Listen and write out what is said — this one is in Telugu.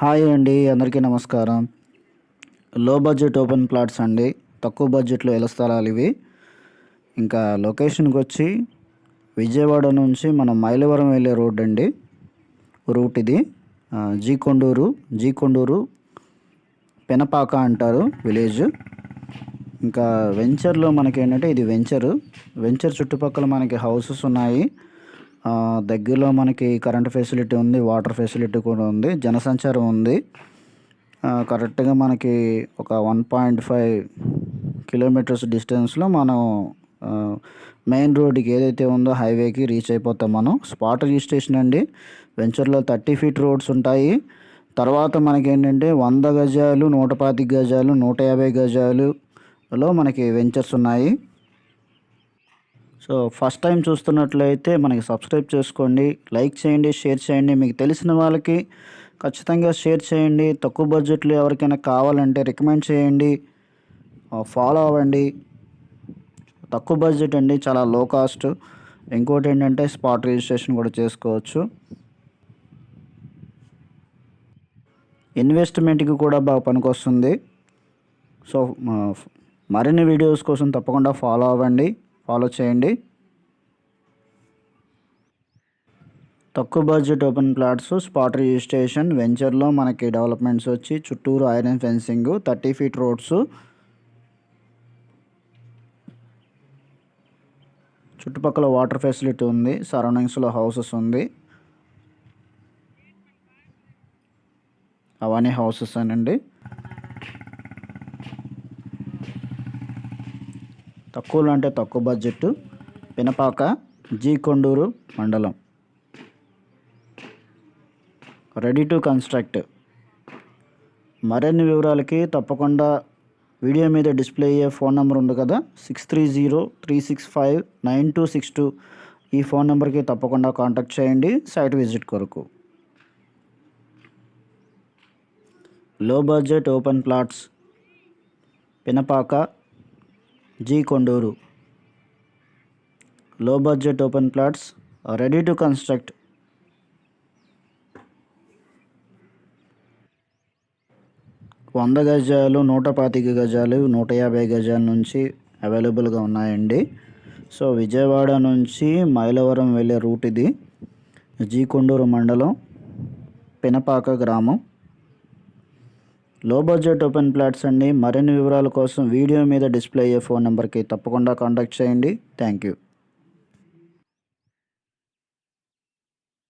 హాయ్ అండి అందరికీ నమస్కారం. లో బడ్జెట్ ఓపెన్ ప్లాట్స్ అండి. తక్కువ బడ్జెట్లో ఇళ్ళ స్థలాలు ఇవి? ఇంకా లొకేషన్కి వచ్చి విజయవాడ నుంచి మనం మైలవరం వెళ్ళే రోడ్ అండి. రూట్ ఇది. జీ కొండూరు జీ కొండూరు పెనపాక అంటారు విలేజ్. ఇంకా వెంచర్లో మనకి ఏంటంటే ఇది వెంచర్. వెంచర్ చుట్టుపక్కల మనకి హౌసెస్ ఉన్నాయి. దగ్గరలో మనకి కరెంట్ ఫెసిలిటీ ఉంది వాటర్ ఫెసిలిటీ కూడా ఉంది జనసంచారం ఉంది. కరెక్ట్గా మనకి ఒక వన్ పాయింట్ ఫైవ్ కిలోమీటర్స్ డిస్టెన్స్లో మనం మెయిన్ రోడ్కి ఏదైతే ఉందో హైవేకి రీచ్ అయిపోతాం మనం. స్పాట్ రిజిస్ట్రేషన్ అండి వెంచర్లో థర్టీ ఫీట్ రోడ్స్ ఉంటాయి. తర్వాత మనకి ఏంటంటే వంద గజాలు నూట పాతిక గజాలు నూట యాభై గజాలులో మనకి వెంచర్స్ ఉన్నాయి. సో ఫస్ట్ టైం చూస్తున్నట్లయితే మనకి సబ్స్క్రైబ్ చేసుకోండి లైక్ చేయండి షేర్ చేయండి. మీకు తెలిసిన వాళ్ళకి ఖచ్చితంగా షేర్ చేయండి. తక్కువ బడ్జెట్లో ఎవరికైనా కావాలంటే రికమెండ్ చేయండి. ఫాలో అవ్వండి. తక్కువ బడ్జెట్ అండి చాలా లో కాస్ట్ ఇంకోటి ఏంటంటే స్పాట్ రిజిస్ట్రేషన్ కూడా చేసుకోవచ్చు. ఇన్వెస్ట్మెంట్కి కూడా బాగా పనికొస్తుంది. సో మరిన్ని వీడియోస్ కోసం తప్పకుండా ఫాలో అవ్వండి. ఫాలో చేయండి. తక్కువ budget open plots spot registration వెంచర్లో మనకి డెవలప్మెంట్స్ వచ్చి చుట్టూరు iron fencing thirty feet roads చుట్టుపక్కల వాటర్ ఫెసిలిటీ ఉంది సరౌండింగ్స్లో హౌసెస్ ఉంది. అవన్నీ హౌసెస్ అనండి. తక్కువలో అంటే తక్కువ బడ్జెట్. పినపాక జీ కొండూరు మండలం. Ready to construct. మరిన్ని వివరాలకి తప్పకుండా వీడియో మీద డిస్ప్లే అయ్యే ఫోన్ నెంబర్ ఉంది కదా six three zero three six five nine two six two ఈ ఫోన్ నెంబర్కి తప్పకుండా కాంటాక్ట్ చేయండి సైట్ విజిట్ కొరకు. Low budget open plots. Pinapaka G Konduru. Low budget open plots ready to construct. వంద గజాలు నూట పాతిక గజాలు నూట యాభై గజాల నుంచి అవైలబుల్గా ఉన్నాయండి. సో విజయవాడ నుంచి మైలవరం వెళ్ళే రూట్ ఇది. జీ కొండూరు మండలం పినపాక గ్రామం. లో బడ్జెట్ ఓపెన్ ప్లాట్స్ అండి. మరిన్ని వివరాల కోసం వీడియో మీద డిస్ప్లే అయ్యే ఫోన్ నెంబర్కి తప్పకుండా కాంటాక్ట్ చేయండి. Thank you